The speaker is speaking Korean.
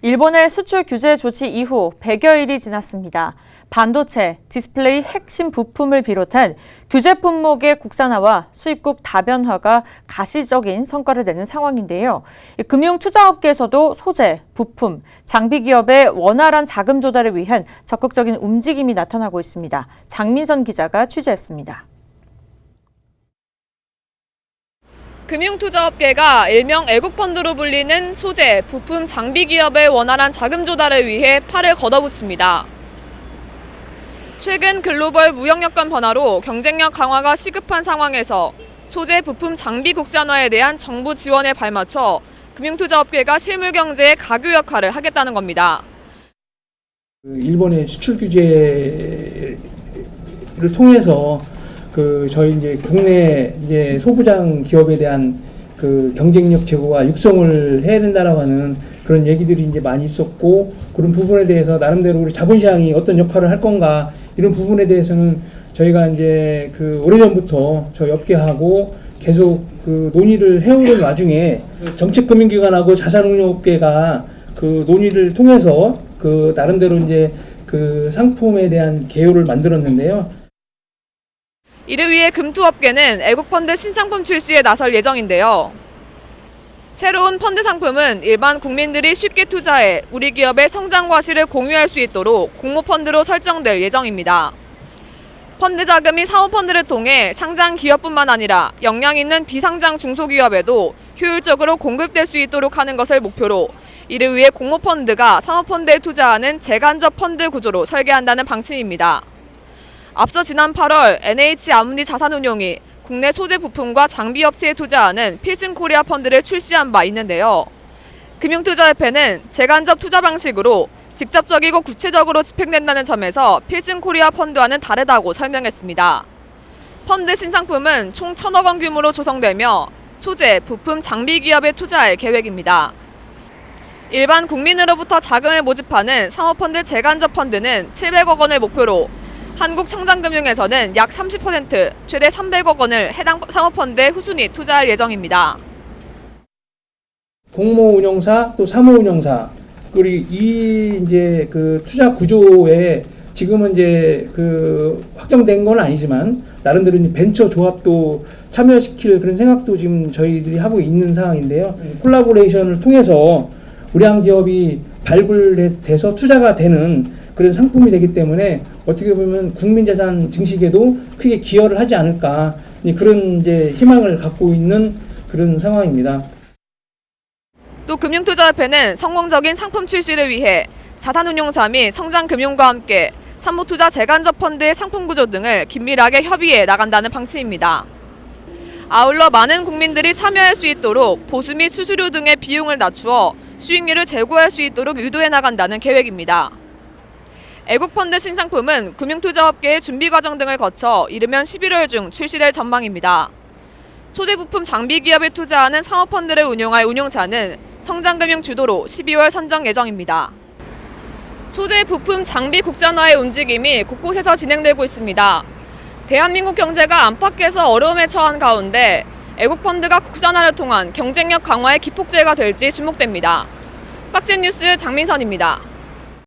일본의 수출 규제 조치 이후 100여일이 지났습니다. 반도체, 디스플레이 핵심 부품을 비롯한 규제 품목의 국산화와 수입국 다변화가 가시적인 성과를 내는 상황인데요. 이 금융 투자업계에서도 소재, 부품, 장비 기업의 원활한 자금 조달을 위한 적극적인 움직임이 나타나고 있습니다. 장민선 기자가 취재했습니다. 금융투자업계가 일명 애국펀드로 불리는 소재, 부품, 장비 기업의 원활한 자금 조달을 위해 팔을 걷어붙입니다. 최근 글로벌 무역 여건 변화로 경쟁력 강화가 시급한 상황에서 소재, 부품, 장비 국산화에 대한 정부 지원에 발맞춰 금융투자업계가 실물 경제의 가교 역할을 하겠다는 겁니다. 그 일본의 수출 규제를 통해서 그 저희 이제 국내 이제 소부장 기업에 대한 그 경쟁력 제고와 육성을 해야 된다라고 하는 그런 얘기들이 이제 많이 있었고 그런 부분에 대해서 나름대로 우리 자본시장이 어떤 역할을 할 건가 이런 부분에 대해서는 저희가 이제 그 오래전부터 저희 업계하고 계속 그 논의를 해오는 와중에 정책금융기관하고 자산운용업계가 그 논의를 통해서 그 나름대로 이제 그 상품에 대한 개요를 만들었는데요. 이를 위해 금투업계는 애국 펀드 신상품 출시에 나설 예정인데요. 새로운 펀드 상품은 일반 국민들이 쉽게 투자해 우리 기업의 성장 과 실을 공유할 수 있도록 공모 펀드로 설정될 예정입니다. 펀드 자금이 사모펀드를 통해 상장 기업뿐만 아니라 역량 있는 비상장 중소기업에도 효율적으로 공급될 수 있도록 하는 것을 목표로 이를 위해 공모펀드가 사모펀드에 투자하는 재간접 펀드 구조로 설계한다는 방침입니다. 앞서 지난 8월 NH 아무니 자산운용이 국내 소재 부품과 장비 업체에 투자하는 필승 코리아 펀드를 출시한 바 있는데요. 금융투자협회는 재간접 투자 방식으로 직접적이고 구체적으로 집행된다는 점에서 필승 코리아 펀드와는 다르다고 설명했습니다. 펀드 신상품은 총 1천억 원 규모로 조성되며 소재, 부품, 장비 기업에 투자할 계획입니다. 일반 국민으로부터 자금을 모집하는 상호펀드 재간접 펀드는 700억 원을 목표로 한국성장금융에서는 약 30% 최대 300억 원을 해당 상호펀드에 후순위 투자할 예정입니다. 공모 운영사 또 사모 운영사 그리고 이 이제 그 투자 구조에 지금은 이제 그 확정된 건 아니지만 나름대로 벤처 조합도 참여시킬 그런 생각도 지금 저희들이 하고 있는 상황인데요. 콜라보레이션을 통해서 우량 기업이 발굴돼서 투자가 되는 그런 상품이 되기 때문에 어떻게 보면 국민자산 증식에도 크게 기여를 하지 않을까 그런 이제 희망을 갖고 있는 그런 상황입니다. 또 금융투자협회는 성공적인 상품 출시를 위해 자산운용사 및 성장금융과 함께 산모투자 재간접 펀드의 상품 구조 등을 긴밀하게 협의해 나간다는 방침입니다. 아울러 많은 국민들이 참여할 수 있도록 보수 및 수수료 등의 비용을 낮추어 수익률을 제고할 수 있도록 유도해 나간다는 계획입니다. 애국펀드 신상품은 금융투자업계의 준비 과정 등을 거쳐 이르면 11월 중 출시될 전망입니다. 소재 부품 장비 기업에 투자하는 사모펀드를 운용할 운용사는 성장금융 주도로 12월 선정 예정입니다. 소재 부품 장비 국산화의 움직임이 곳곳에서 진행되고 있습니다. 대한민국 경제가 안팎에서 어려움에 처한 가운데 애국펀드가 국산화를 통한 경쟁력 강화의 기폭제가 될지 주목됩니다. 박스 뉴스 장민선입니다.